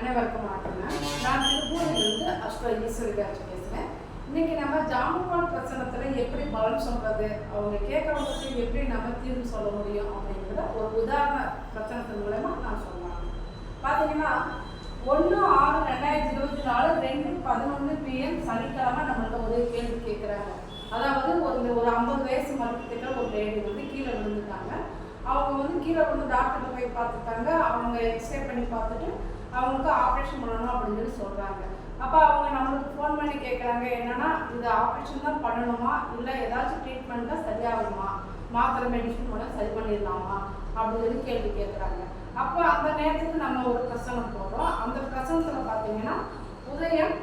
அனைவருக்கும் வணக்கங்க. நான் திருப்பூரிலிருந்து அஸ்வ ஈஸ்வரி காட்சி பேசுகிறேன் இன்னைக்கு நம்ம ஜாமுக்கால் பிரச்சனத்தில் எப்படி பலன் சொல்றது அவங்க கேட்கறவங்களுக்கு எப்படி நம்ம தீர்வு சொல்ல முடியும் அப்படிங்கிற ஒரு உதாரண பிரச்சனத்தின் மூலமா நான் சொல்லலாம் பார்த்தீங்கன்னா ஒன்று ஆறு ரெண்டாயிரத்தி இருபத்தி நாலு ரெண்டு பதினொன்று பிஎம் சனிக்கிழமை நம்மள்ட்ட ஒரு கேள்வி கேட்குறாங்க அதாவது ஒரு ஒரு ஐம்பது வயசு மருத்துவத்தில் ஒரு லேடி வந்து கீழே விழுந்துட்டாங்க. அவங்க வந்து கீழே விழுந்து டாக்டர்கிட்ட போய் பார்த்துட்டாங்க. அவங்க எக்ஸ்ரே பண்ணி பார்த்துட்டு அவங்களுக்கு ஆப்ரேஷன் பண்ணணும் அப்படின்னு சொல்லி சொல்கிறாங்க அப்போ அவங்க நம்மளுக்கு ஃபோன் பண்ணி கேட்குறாங்க என்னன்னா இது ஆப்ரேஷன் தான் பண்ணணுமா? இல்லை ஏதாச்சும் ட்ரீட்மெண்ட் தான் சரியாகுமா? மாத்திரை மெடிசன் மூலம் சரி பண்ணிடலாமா? அப்படின்னு சொல்லி கேள்வி கேட்குறாங்க அப்போ அந்த நேரத்துக்கு நம்ம ஒரு பிரசனம் போடுறோம். அந்த பிரசனத்தில் பார்த்தீங்கன்னா உதயம்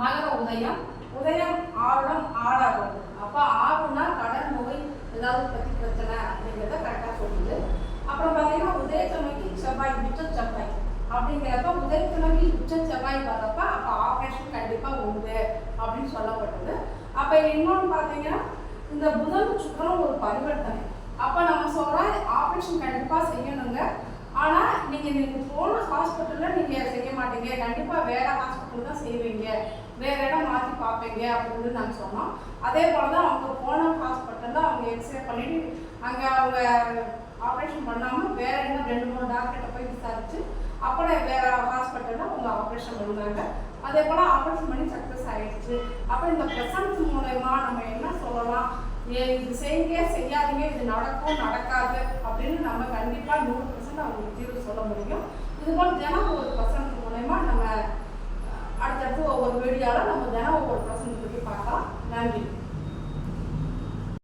மகர உதயம் உதயம் ஆழம் ஆடாகும் அப்போ ஆறுனா கடன் நோய் ஏதாவது பற்றி பிரச்சனை அப்படிங்கிறத கரெக்டாக சொல்லுது. அப்புறம் பார்த்தீங்கன்னா உதயத்தன்மைக்கு செவ்வாய் மிச்சம் செவ்வாய். அப்படிங்கிறப்ப உதயத்தன்மைக்கு உச்ச செவ்வாய் பார்த்தப்ப அப்போ ஆப்ரேஷன் கண்டிப்பாக உண்டு அப்படின்னு சொல்லப்பட்டது. அப்போ இன்னொன்று பார்த்தீங்கன்னா இந்த புதன் சுக்கரம் ஒரு பரிவர்த்தனை. அப்போ நம்ம சொல்கிறோம் ஆப்ரேஷன் கண்டிப்பாக செய்யணுங்க. ஆனால் நீங்கள் நீங்கள் போன ஹாஸ்பிட்டலில் நீங்கள் செய்ய மாட்டீங்க. கண்டிப்பாக வேறு ஹாஸ்பிட்டல் தான் செய்வீங்க. வேறு இடம் மாற்றி பார்ப்பீங்க அப்படின்னு நாங்கள் சொன்னோம். அதே போல் தான் அவங்க போன ஹாஸ்பிட்டலில் அவங்க எக்ஸ்ரே பண்ணிட்டு அங்கே அவங்க ஆப்ரேஷன் பண்ணாமல் வேறு இன்னும் ரெண்டு மூணு டாக்டர்கிட்ட போய் விசாரிச்சு அப்புறம் வேறு ஹாஸ்பிட்டலில் அவங்க ஆப்ரேஷன் பண்ணாங்க அதே போல் ஆப்ரேஷன் பண்ணி சக்ஸஸ் ஆயிடுச்சு. அப்போ இந்த பிரசன்ஸ் மூலயமா நம்ம என்ன சொல்லலாம்? ஏ இது செய்யுங்க செய்யாதீங்க இது நடக்கும் நடக்காது அப்படின்னு நம்ம கண்டிப்பாக நூறு பர்சன்ட் அவங்களுக்கு தீர்வு சொல்ல முடியும். இதுபோல் தினம் ஒரு பர்சன்ட் மூலயமா நம்ம அடுத்தடுத்து ஒவ்வொரு வீடியோவில் நம்ம